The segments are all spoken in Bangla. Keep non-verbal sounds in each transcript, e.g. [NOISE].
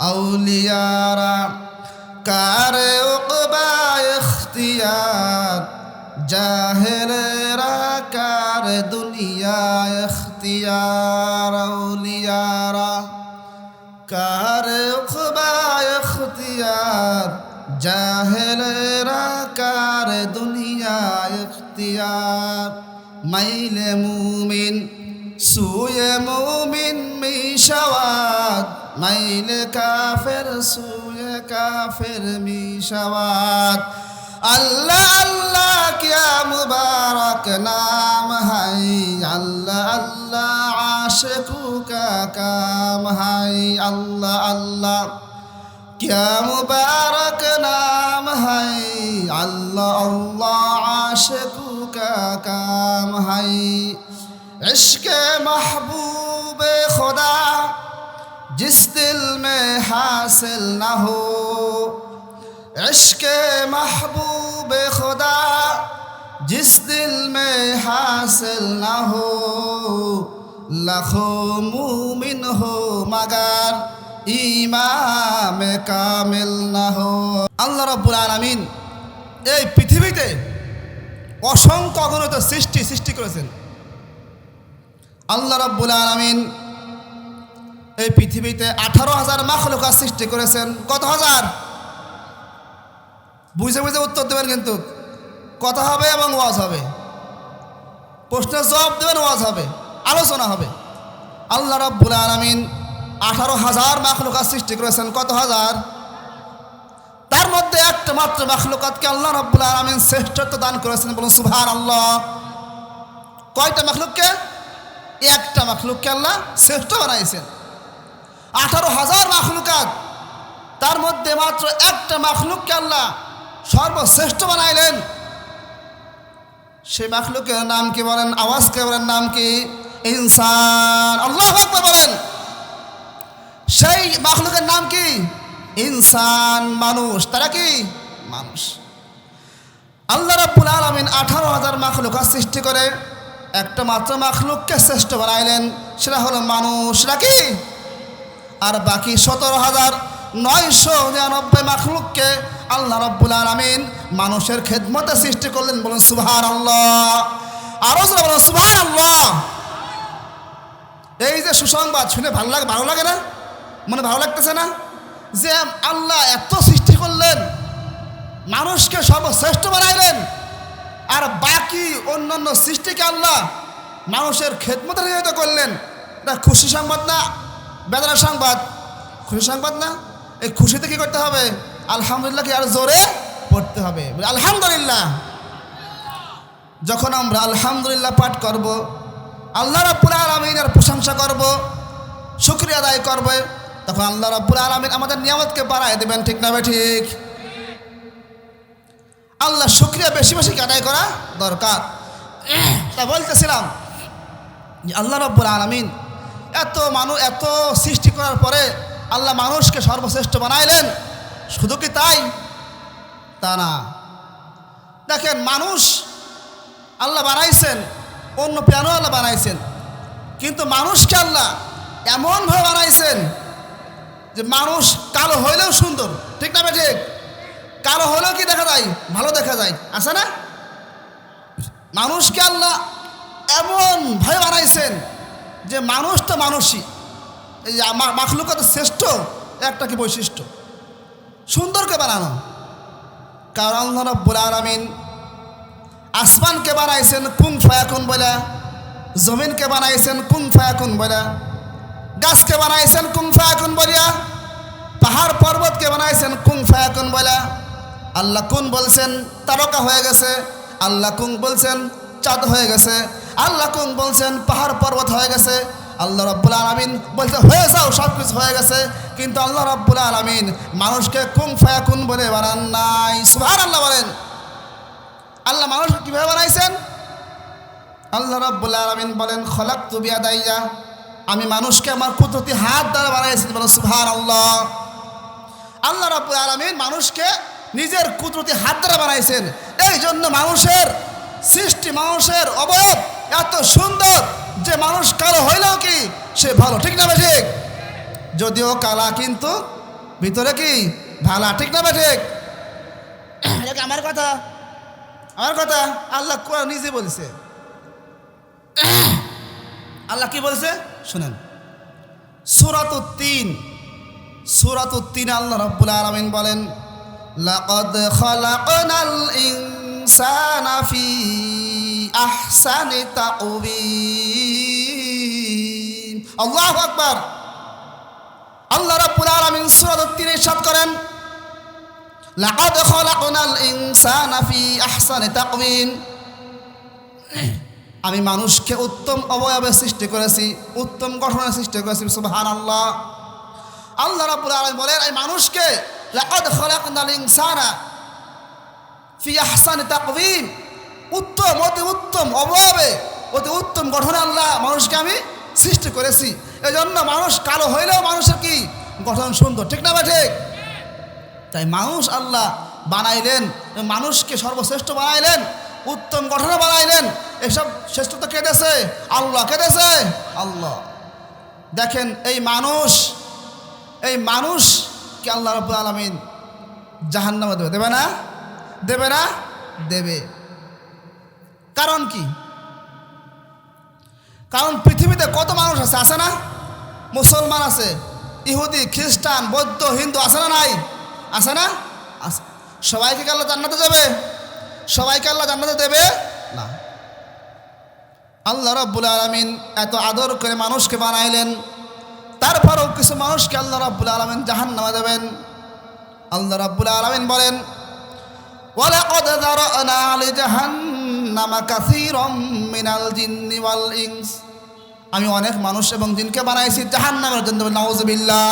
আউলিয়ারা, কারে উকবা ইখতিয়ার, জাহেলেরা কার দুনিয়া ইখতিয়ার, আউলিয়ারা, কার উকবা ইখতিয়ার, জাহেলেরা কার দুনিয়া ইখতিয়ার, মাইলে মুমিন সুয়ে মুমিন মিশাওয়াত, মাইলে কাফের, সুয়ে কাফের মিশাওয়াত। আল্লাহ আল্লাহ, কিয়া মুবারক নাম হাই। আল্লাহ আল্লাহ, আশকু কা কাম হাই। আল্লাহ আল্লাহ, কিয়া মুবারক নাম হাই। আল্লাহ আল্লাহ, আশকু কা কাম হাই। ইশকে মাহবুবে খোদা, জিস দিল মে হাসিল না হো। ইশকে মাহবুবে খোদা, জিস দিল মে হাসিল না হো। লাখো মুমিন হো, মগর ইমামে কামিল না হো। আল্লাহ রাব্বুল আলামিন এই পৃথিবীতে অসংখ্য অগণিত সৃষ্টি সৃষ্টি করেছেন। আল্লাহ রব্বুল আলামিন এই পৃথিবীতে আঠারো হাজার মাখলুকা সৃষ্টি করেছেন। কত হাজার? বুঝে বুঝে উত্তর দেবেন কিন্তু। কথা হবে এবং ওয়াজ হবে। প্রশ্নের জবাব দেবেন, ওয়াজ হবে, আলোচনা হবে। আল্লাহ রব্বুল আলমিন আঠারো হাজার মাখলুকাত সৃষ্টি করেছেন। কত হাজার? তার মধ্যে একটা মাত্র মাখলুকাতকে আল্লাহ রব্বুল আলমিন শ্রেষ্ঠত্ব দান করেছেন বলুন সুভান আল্লাহ কয়টা মাখলুককে? একটা মাখলুককে আল্লাহ? শ্রেষ্ঠ বানাইছেন। আঠারো হাজার মাখলুকাত, তার মধ্যে মাত্র একটা মাখলুককে আল্লাহ? সর্বশ্রেষ্ঠ বানাইলেন। সেই মাখলুকের নাম কি বলেন? আওয়াজকে বলেন? নাম কি? ইনসান। আল্লাহ বলেন। সেই মাখলুকের নাম কি? ইনসান, মানুষ। তারা কি? মানুষ। আল্লাহ রাব্বুল আলামিন আঠারো হাজার মাখলুকা সৃষ্টি করে। একটা মাত্র মাখলুককে শ্রেষ্ঠ বানাইলেন, সেটা হলো মানুষ নাকি আর বাকি সতেরো হাজার নয়শো নিরানব্বই মাখলুককে আল্লাহ রব্বুল আলমিন মানুষের খেদমতে সৃষ্টি করলেন, বলুন সুভার আল্লাহ আরও জোরে বলুন সুভার আল্লাহ এই যে সুসংবাদ শুনে ভালো লাগে ভালো লাগে না? মনে ভালো লাগতেছে না? যে আল্লাহ এত সৃষ্টি করলেন, মানুষকে সর্বশ্রেষ্ঠ বানাইলেন আর বাকি অন্যান্য সৃষ্টিকে আল্লাহ মানুষের খেদমতে নিয়োজিত করলেন। এটা খুশি সংবাদ না? বেদনার সংবাদ। খুশি সংবাদ না? এই খুশিতে কী করতে হবে? আলহামদুলিল্লাহ কি আর জোরে পড়তে হবে? আলহামদুলিল্লাহ। যখন আমরা আলহামদুলিল্লাহ পাঠ করব, আল্লাহ রাব্বুল আলমিনের প্রশংসা করব, শুক্রিয়া আদায় করবে, তখন আল্লাহ রাব্বুল আলমিন আমাদের নিয়ামতকে বাড়ায় দেবেন, ঠিক না ঠিক। আল্লাহ শুক্রিয়া বেশি বেশি আদায় করা দরকার? তা বলতেছিলাম আল্লাহ রব্বুল আলমিন এত মানুষ এত সৃষ্টি করার পরে আল্লাহ মানুষকে সর্বশ্রেষ্ঠ বানাইলেন। শুধু কি তাই? তা না। দেখেন মানুষ আল্লাহ বানাইছেন, অন্য প্রাণও আল্লাহ বানাইছেন। কিন্তু মানুষকে আল্লাহ এমনভাবে বানাইছেন যে মানুষ কালো হইলেও সুন্দর। ঠিক না ঠিক? কালো হলেও কি দেখা যায়? ভালো দেখা যায়। আছে না? মানুষকে আল্লাহ এমন ভয় বানাইছেন যে মানুষ তো মানুষই। এই আমার শ্রেষ্ঠ একটা কি বৈশিষ্ট্য? সুন্দরকে বানানো? কারণ রব্বুল আলামিন আসমানকে বানাইছেন কুং ফায়াকুন বলে জমিনকে বানাইছেন কুং ফায়াকুন বলে গাছকে বানাইছেন কুং ফায়াকুন বলিয়া পাহাড় পর্বতকে বানাইছেন কুং ফায়াকুন বলে আল্লাহ কুন বলছেন? তারকা হয়ে গেছে। আল্লাহ কুং বলছেন? চাঁদ হয়ে গেছে। আল্লাহ কুং বলছেন? পাহাড় পর্বত হয়ে গেছে। আল্লাহ রব্বুল আলমিন বলছে, হয়ে যাও সব কিছু হয়ে গেছে। কিন্তু আল্লাহ রব্বুল আলমিন মানুষকে কুং ফায়া কুন বলে বানান নাই। সুভার আল্লাহ বলেন। আল্লাহ মানুষকে কীভাবে বানাইছেন? আল্লাহ রব্বুল আলমিন বলেন খলাক তুবিয়া দাইয়া আমি মানুষকে আমার কুদরতি হাত দ্বারা বানাইছি। বলে সুভার আল্লাহ আল্লাহ রব্বুল আলমিন মানুষকে নিজের কুদরতি হাত দ্বারা বানাইছেন। এই জন্য মানুষের সৃষ্টি মানুষের অবয়ব এত সুন্দর যে মানুষ কালো হইলেও কি সে ভালো ঠিক না ঠিক যদিও কালা কিন্তু ভিতরে কি ভালা ঠিক না ঠিক [COUGHS] আমার কথা। আমার কথা? আল্লাহ কোরআন নিজে বলছে। [COUGHS] আল্লাহ কি বলছে? শুনেন। সুরাত তিন। সুরাত তিন আল্লাহ রব্বুল আলমিন বলেন লাকদ খলাকনাল ইনসানা ফি আহসানি তাকবীম আল্লাহু আকবার। আল্লাহ রাব্বুল আলামিন সূরা তিনে ইরশাদ করেন, লাকাদ খলাকনাল ইনসানা ফি আহসানি তাকওয়িম আমি মানুষকে উত্তম অবয়বে সৃষ্টি করেছি, উত্তম গঠনের সৃষ্টি করেছি, সুবহানাল্লাহ। আল্লাহ রাব্বুল আলামিন বলেন, এই মানুষকে লাকাদ খলাকনাল ইনসানা ফি আহসানি তাকওয়িম। উত্তম, অতি উত্তম অবয়বে অতি উত্তম গঠনে আল্লাহ মানুষকে আমি সৃষ্টি করেছি। এজন্য মানুষ কালো হইলেও মানুষের কি? গঠন সুন্দর, ঠিক না ঠিক তাই মানুষ আল্লাহ বানাইলেন, মানুষকে সর্বশ্রেষ্ঠ বানাইলেন, উত্তম গঠনে বানাইলেন। এসব শ্রেষ্ঠতা কে দেছে আল্লাহ কে দেছে আল্লাহ। দেখেন এই মানুষ, এই মানুষকে আল্লাহ রব আলমিন জাহান্নামে দেবে? দেবে না? দেবে না? দেবে। কারণ কি? কারণ পৃথিবীতে কত মানুষ আছে? আছে না? মুসলমান আছে, ইহুদি, খ্রিস্টান, বৌদ্ধ, হিন্দু আছে না নাই? আছে না? আছে। সবাইকে কি আল্লাহ জান্নাতে দেবে? সবাইকে আল্লাহ জান্নাতে দেবে না। আল্লাহ রাব্বুল আলমিন এত আদর করে মানুষকে বানাইলেন। তারপরেও কিছু মানুষকে আল্লাহ রাব্বুল আলমিন জাহান নামা দেবেন আল্লাহ রাব্বুল আলমিন বলেন ولقد ذرأنا لجهنم كثيرا من الجن والإنس আমি অনেক মানুষ এবং জিনকে বানাইছি জাহান্নামের জন্য নওয়াজবিল্লাহ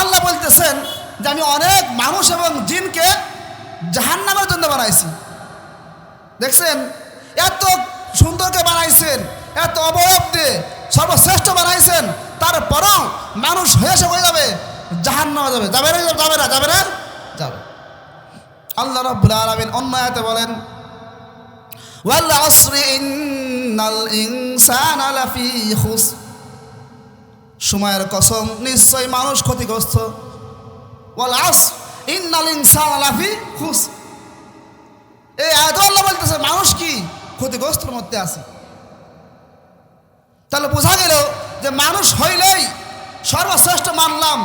আল্লাহ বলতেছেন যে আমি অনেক মানুষ এবং জিনকে জাহান্নামের জন্য বানাইছি দেখছেন এত সুন্দরকে বানাইছেন এত অবয়ব দিয়ে সর্বশ্রেষ্ঠ বানাইছেন, তারপরেও মানুষ হয়ে সে হয়ে যাবে জাহান জাহান্নামে যাবে। যাবে না যাবে না যাবে না, যাবে। আল্লাহ রাব্বুল আলামিন অন্য আয়াতে বলেন, ওয়াল আসরি ইন্নাল ইনসানা লাফি খুস সময়ের কসম নিশ্চয় মানুষ ক্ষতিগ্রস্ত। ওয়াল আস ইন্নাল ইনসানা লাফি খুস এই আয়াত আল্লাহ বলতেছে, মানুষ কি ক্ষতিগ্রস্তর মধ্যে আছে? তাহলে বোঝা গেল যে মানুষ হইলেই সর্বশ্রেষ্ঠ মানলাম।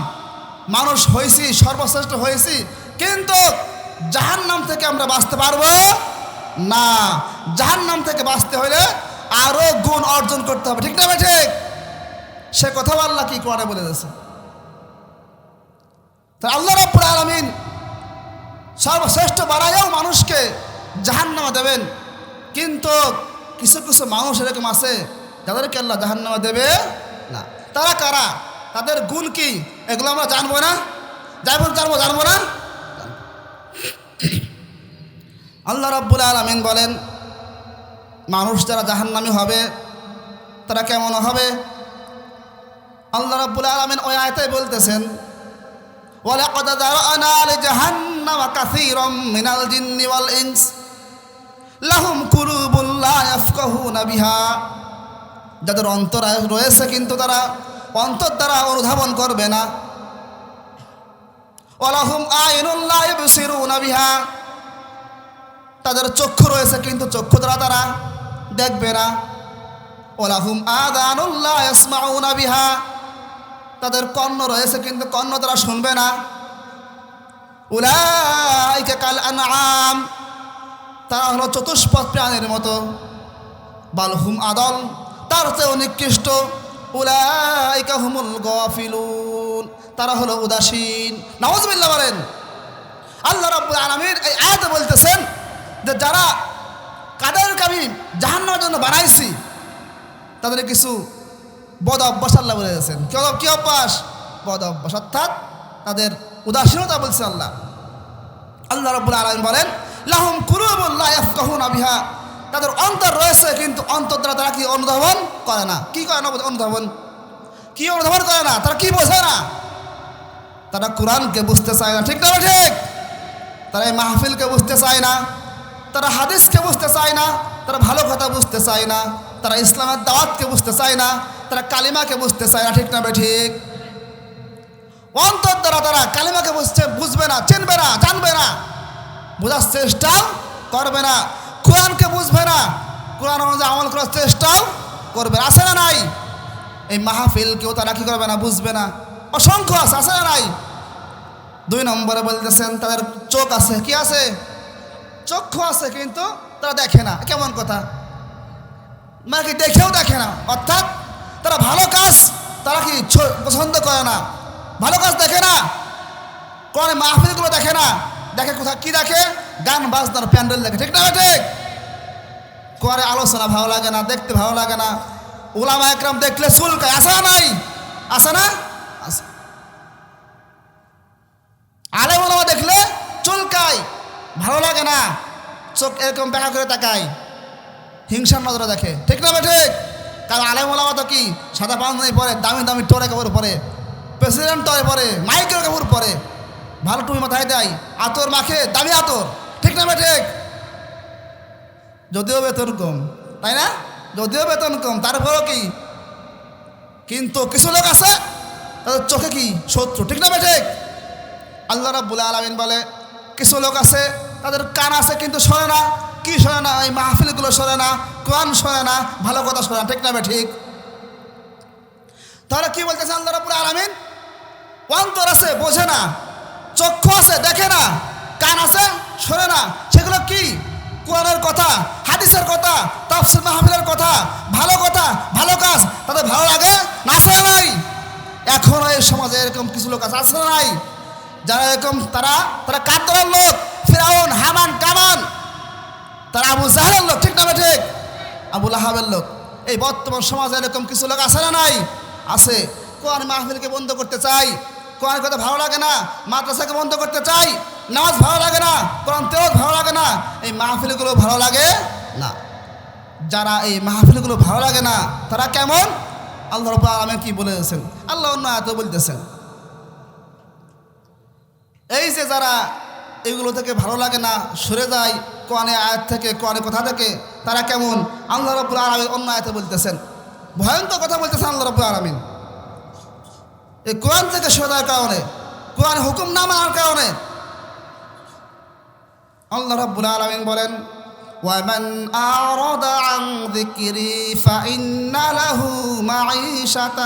মানুষ হয়েছি সর্বশ্রেষ্ঠ হয়েছি কিন্তু জাহান নাম থেকে আমরা বাঁচতে পারব না। জাহান নাম থেকে বাঁচতে হলে আরও গুণ অর্জন করতে হবে, ঠিক না ভাই ঠিক? সে কথা আল্লাহ কি করে বলে দিয়েছে? তা আল্লাহ রাব্বুল আলামিন সর্বশ্রেষ্ঠ বাড়াইও মানুষকে জাহান নামা দেবেন, কিন্তু কিছু কিছু মানুষ এরকম আছে যাদেরকে আল্লাহ জাহান নামা দেবে না তারা কারা তাদের গুণ কি এগুলো আমরা জানবো না যাইব জানবো জানবো না আল্লাহ রাব্বুল আলমিন বলেন মানুষ যারা জাহান্নামি হবে তারা কেমন হবে আল্লাহ রাব্বুল আলমিন ওই আয়তায় বলতেছেন ولقد ذرأنا لجهنم كثيرا من الجن والإنس لهم قلوب لا يفقهون بها যাদের অন্তর রয়েছে কিন্তু তারা অন্তর দ্বারা অনুধাবন করবে না। ওলাহুম তাদের চক্ষু রয়েছে কিন্তু চক্ষু দ্বারা তারা দেখবে না। ওলাহুম আদানুল্লাহ তাদের কর্ণ রয়েছে কিন্তু কর্ণ তারা শুনবে না। উলাইকা কাল আনআম। তারা হলো চতুষ্পদ প্রাণীর মতো। বালহুম আদল। তার চেয়েও নিকৃষ্ট। গফিলুন। তারা হলো উদাসীন। নাউজুবিল্লাহ বলেন, আল্লাহ রাব্বুল আলামিন এই আয়াতে বলতেছেন যে যারা কাদেরকে আমি জাহান্নামের জন্য বানাইছি, তাদের কিছু বদ অভ্যাস আল্লাহ বলে দিয়েছেন। কি অভ- কি অভ্যাস? বদ অভ্যাস। অর্থাৎ তাদের উদাসীনতা বলছে আল্লাহ। আল্লাহ রব্বুল আলম বলেন, লাহুম কুরুবুল্লাহ ইয়াফকাহুনা বিহা। তাদের অন্তর রয়েছে, কিন্তু অন্তর দ্বারা তারা কি অনুধাবন করে না? কি করে না অনুধাবন? কি অনুধাবন করে না? তারা কি বোঝে না? তারা কোরআনকে বুঝতে চায় না, ঠিক না ঠিক? তারা এই মাহফিলকে বুঝতে চায় না, তারা হাদিসকে বুঝতে চায় না, তারা ভালো কথা বুঝতে চায় না, তারা ইসলামের দাওয়াতকে বুঝতে চায় না, তারা কালিমাকে বুঝতে চায় না, ঠিক না ঠিক? অন্তর দ্বারা তারা কালিমাকে বুঝছে বুঝবে না, চিনবে না, জানবে না, বোঝার চেষ্টা করবে না। কোরআনকে বুঝবে না। কোরআন অনুযায়ী আমল করার চেষ্টাও করবে আছে না নাই? এই মাহফিল কেউ তারা কি করবে না, বুঝবে না। অসংখ্য আছে আছে না নাই? দুই নম্বরে বলতেছেন, তাদের চোখ আছে, কি আছে? চক্ষু আছে, কিন্তু তারা দেখে না। কেমন কথা? মানে কি দেখেও দেখে না। অর্থাৎ তারা ভালো কাজ তারা কি পছন্দ করে না? ভালো কাজ দেখে না? কোন মাহফিলগুলো দেখে না? দেখে কোথায়? কি দেখে? গান, বাজনার প্যান্ডেল দেখে। ঠিক না ঠিক? করে আলোচনা ভালো লাগে না, দেখতে ভালো লাগে না। ওলামা একরাম দেখলে চুলকায়। আসে নাই? আসে না? আলে ওলামা দেখলে চুলকায়। ভালো লাগে না। চোখ এরকম দেখা করে তাকায়। হিংসার নজরে দেখে। ঠিক না ঠিক? কারণ আলেম ওলামা তো কি? সাদা পাঞ্জাবি পরে, দামি দামি টোরে কাপড় পরে, প্রেসিডেন্ট টরে পরে মাইকের কাপড় পরে। ভালো টুপি মাথায় দেয়, আতর মাখে, দামি আতর। ঠিক না ঠিক? যদিও বেতন কম, তাই না? যদিও বেতন কম, তারপরেও কি? কিন্তু কিছু লোক আছে, তাদের চোখে কি শত্রু? ঠিক না ঠিক? আল্লাহ রাব্বুল আলামিন বলে, কিছু লোক আছে, তাদের কান আছে কিন্তু শোনে না। কি শোনে না? এই মাহফিলগুলো শোনে না, কোরআন শোনে না, ভালো কথা শোনে না, ঠিক না ঠিক? তাহলে কি বলতেছে আল্লাহ রাব্বুল আলামিন? অন্তর আছে, বোঝে না। চক্ষু আছে, দেখে না। কান আছে, শোনে না। সেগুলো কি? কোরআনের কথা, হাদিসের কথা, তাফসির মাহফিলের কথা। ভালো কথা, ভালো কাজ। তাদের ভালো লাগে? না আছে নাই? এখনও এই সমাজে এরকম কিছু লোক আছে আছে নাই? যারা এরকম, তারা তারা দলের লোক। ফেরাউন, হামান, কামান। তারা আবু জাহের লোক, ঠিক না ঠিক? আবু লাহাবের লোক। এই বর্তমান সমাজে এরকম কিছু লোক আছে না নাই? আছে। কোরআন মাহফিলকে বন্ধ করতে চাই। কোরআন কথা ভালো লাগে না, মাদ্রাসাকে বন্ধ করতে চাই, নামাজ ভালো লাগে না, কোরআন তেও ভালো লাগে না, এই মাহফিলগুলো ভালো লাগে না। যারা এই মাহফিলগুলো ভালো লাগে না, তারা কেমন? আল্লাহ রব আলমেন কি বলেছেন? আল্লাহ অন্য এত বলতেছেন। এই যে যারা এগুলো থেকে ভালো লাগে না, সরে যায় কোয়ানে আয়াত থেকে কোয়ানে কথা থেকে, তারা কেমন? আল্লাহ রব্বুল আলমিন অন্য আয়াতে বলতেছেন। ভয়ঙ্কর কথা বলতেছেন আল্লাহ রব্বুল আলমিন। এই কোরআন থেকে সরে যাওয়ার কারণে কোরআন হুকুম না মানার কারণে আল্লাহ রব্বুল আলমিন বলেন ومن أعرض عن ذكري فإن له معيشة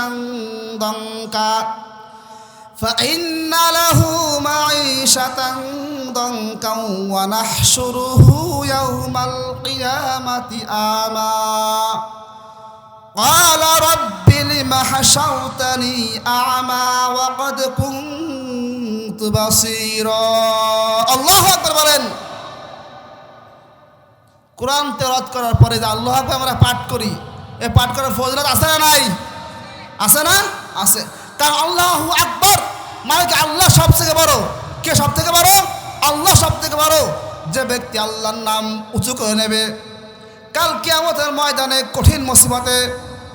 ضنكا فإن له معيشة ضنكا ونحشره يوم القيامة أعمى قال رب لم حشرتني أعمى وقد كنت بصيرا الله أكبر বলেন কোরআন তেরাত করার পরে যে আল্লাহ আকবার আমরা পাঠ করি এই পাঠ করার ফজলত আছে না নাই আছে না আছে কারণ আল্লাহ আকবর মানে কি আল্লাহ সব থেকে বড় কে সব থেকে বড় আল্লাহ সব থেকে বড় যে ব্যক্তি আল্লাহর নাম উঁচু করে নেবে কাল কিয়ামতের ময়দানে কঠিন মুসিবতে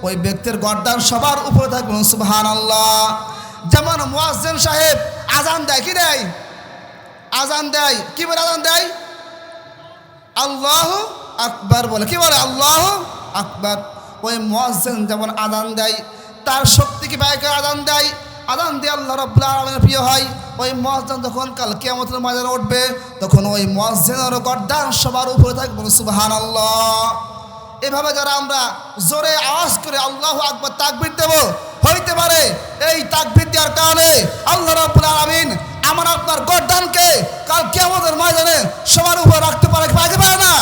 ওই ব্যক্তির গর্দান সবার উপরে থাকবেন সুবহান আল্লাহ যেমন মুয়াজ্জিন সাহেব, আজান দেয়, কি দেয়? আজান দেয়। কি বলে আজান দেয়? আল্লাহ আকবার বলে। কি বলে? আল্লাহ আকবার। ওই মুয়াজ্জিন যেমন আদান দেয়, তার শক্তি কি বাইকে আদান দেয়? আদান দিয়ে আল্লাহ রব্লা আলমের প্রিয় হয়। ওই মুয়াজ্জিন যখন কাল কিয়ামতের মাঝে উঠবে, তখন ওই মুয়াজ্জিনের গর্দান সবার উপরে থাকবে সুবহান আল্লাহ এভাবে যারা আমরা জোরে আওয়াজ করে আল্লাহ আকবর তাকবির দেব, হইতে পারে এই তাকবির দেওয়ার কারণে আল্লাহ রব্বুল আলমিন আমার আপনার গরদানকে কাল কেমন ময়দানে সবার উপর রাখতে পারে পারে না?